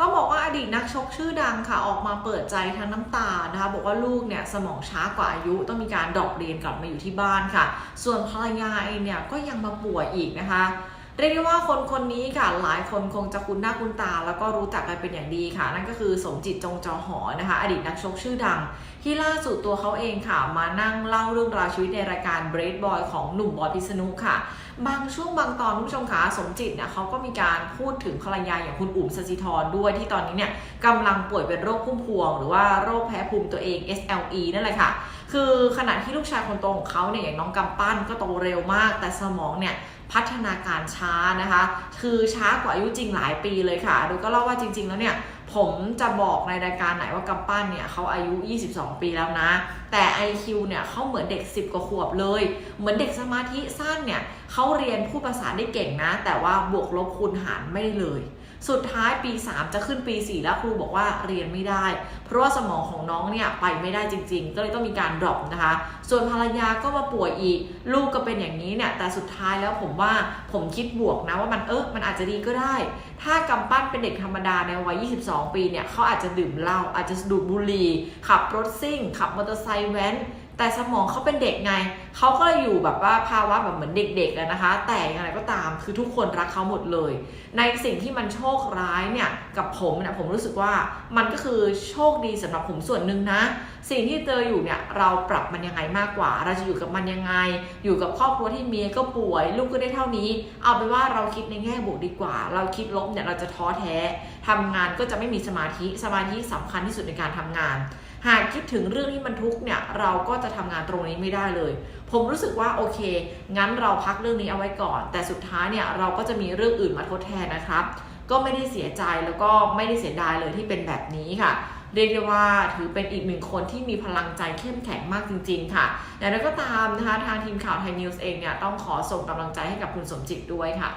ต้องบอกว่าอดีตนักชกชื่อดังค่ะออกมาเปิดใจทั้งน้ำตานะคะบอกว่าลูกเนี่ยสมองช้ากว่าอายุต้องมีการดรอปเรียนกลับมาอยู่ที่บ้านค่ะ ส่วนภรรยาเองเนี่ยก็ยังมาป่วยอีกนะคะ เรียกได้ว่าคนคนนี้ค่ะหลายคนคงจะคุ้นหน้าคุ้นตา แล้วก็รู้จักกันเป็นอย่างดีค่ะ นั่นก็คือสมจิตจงจอหอนะคะ อดีตนักชกชื่อดัง ที่ล่าสุดตัวเขาเองค่ะมานั่งเล่าเรื่องราวชีวิตในรายการ b r a d Boy ของหนุ่มบอยพิษณุค่ะ บางช่วงบางตอนคุณผู้ชมคะสมจิตเนี่ยเขาก็มีการพูดถึงภรรยาอย่างคุณอุ๋มสจิธรด้วยที่ตอนนี้เนี่ยกำลังป่วยเป็นโรคพุ่มพวง หรือว่าโรคแพ้ภูมิตัวเอง SLE นั่นแหละค่ะคือขณะที่ลูกชายคนโตของเขาเนี่ยอย่างน้องกำปั้นก็โตเร็วมาก แต่สมองเนี่ยพัฒนาการช้านะคะ คือช้ากว่าอายุจริงหลายปีเลยค่ะดยก็เล่าว่าจริง ๆ แล้วเนี่ย ผมจะบอกในรายการไหนว่ากำปั้นเนี่ยเขาอายุ 22 ปีแล้วนะ แต่ IQ เนี่ยเขาเหมือนเด็ก 10 กว่าขวบเลย เหมือนเด็กสมาธิสั้นเนี่ยเขาเรียนพูดภาษาได้เก่งนะ แต่ว่าบวกลบคูณหารไม่เลย สุดท้ายปี 3 จะขึ้นปี 4 แล้วครูบอกว่าเรียนไม่ได้ เพราะว่าสมองของน้องเนี่ยไปไม่ได้จริง ๆ ก็เลยต้องมีการดรอปนะคะ ส่วนภรรยาก็มาป่วยอีก ลูกก็เป็นอย่างนี้เนี่ยแต่สุดท้ายแล้วผมว่าผมคิดบวกนะว่ามันเออมันอาจจะดีก็ได้ ถ้ากำปั้นเป็นเด็กธรรมดาในวัย 22 ปีเนี่ยเขาอาจจะดื่มเหล้าอาจจะดูดบุหรี่ขับรถซิ่ง ขับมอเตอร์ไซค์แว้น แต่สมองเขาเป็นเด็กไง เขาก็เลยอยู่แบบว่าภาวะแบบเหมือนเด็กๆอะนะคะ แต่อย่างไรก็ตามคือทุกคนรักเขาหมดเลย ในสิ่งที่มันโชคร้ายเนี่ยกับผมเนี่ยผมรู้สึกว่ามันก็คือโชคดีสำหรับผมส่วนหนึ่งนะ สิ่งที่เจออยู่เนี่ยเราปรับมันยังไงมากกว่า เราจะอยู่กับมันยังไง อยู่กับครอบครัวที่เมียก็ป่วย ลูกก็ได้เท่านี้ เอาไปนว่าเราคิดในแง่บวกดีกว่า เราคิดลบเนี่ยเราจะท้อแท้ทำงานก็จะไม่มีสมาธิสมาธิสำคัญที่สุดในการทำงาน หากคิดถึงเรื่องที่มันทุกข์เนี่ยเราก็จะทำงานตรงนี้ไม่ได้เลย ผมรู้สึกว่าโอเค งั้นเราพักเรื่องนี้เอาไว้ก่อน แต่สุดท้ายเนี่ยเราก็จะมีเรื่องอื่นมาทดแทนนะครับ ก็ไม่ได้เสียใจแล้วก็ไม่ได้เสียดายเลยที่เป็นแบบนี้ค่ะเรียกได้ว่าถือเป็นอีกหนึ่งคนที่มีพลังใจเข้มแข็งมากจริง ๆ ค่ะอย่างไรก็ตามนะคะทางทีมข่าวไทยนิวส์เองเนี่ยต้องขอส่งกำลังใจให้กับคุณสมจิตด้วยค่ะ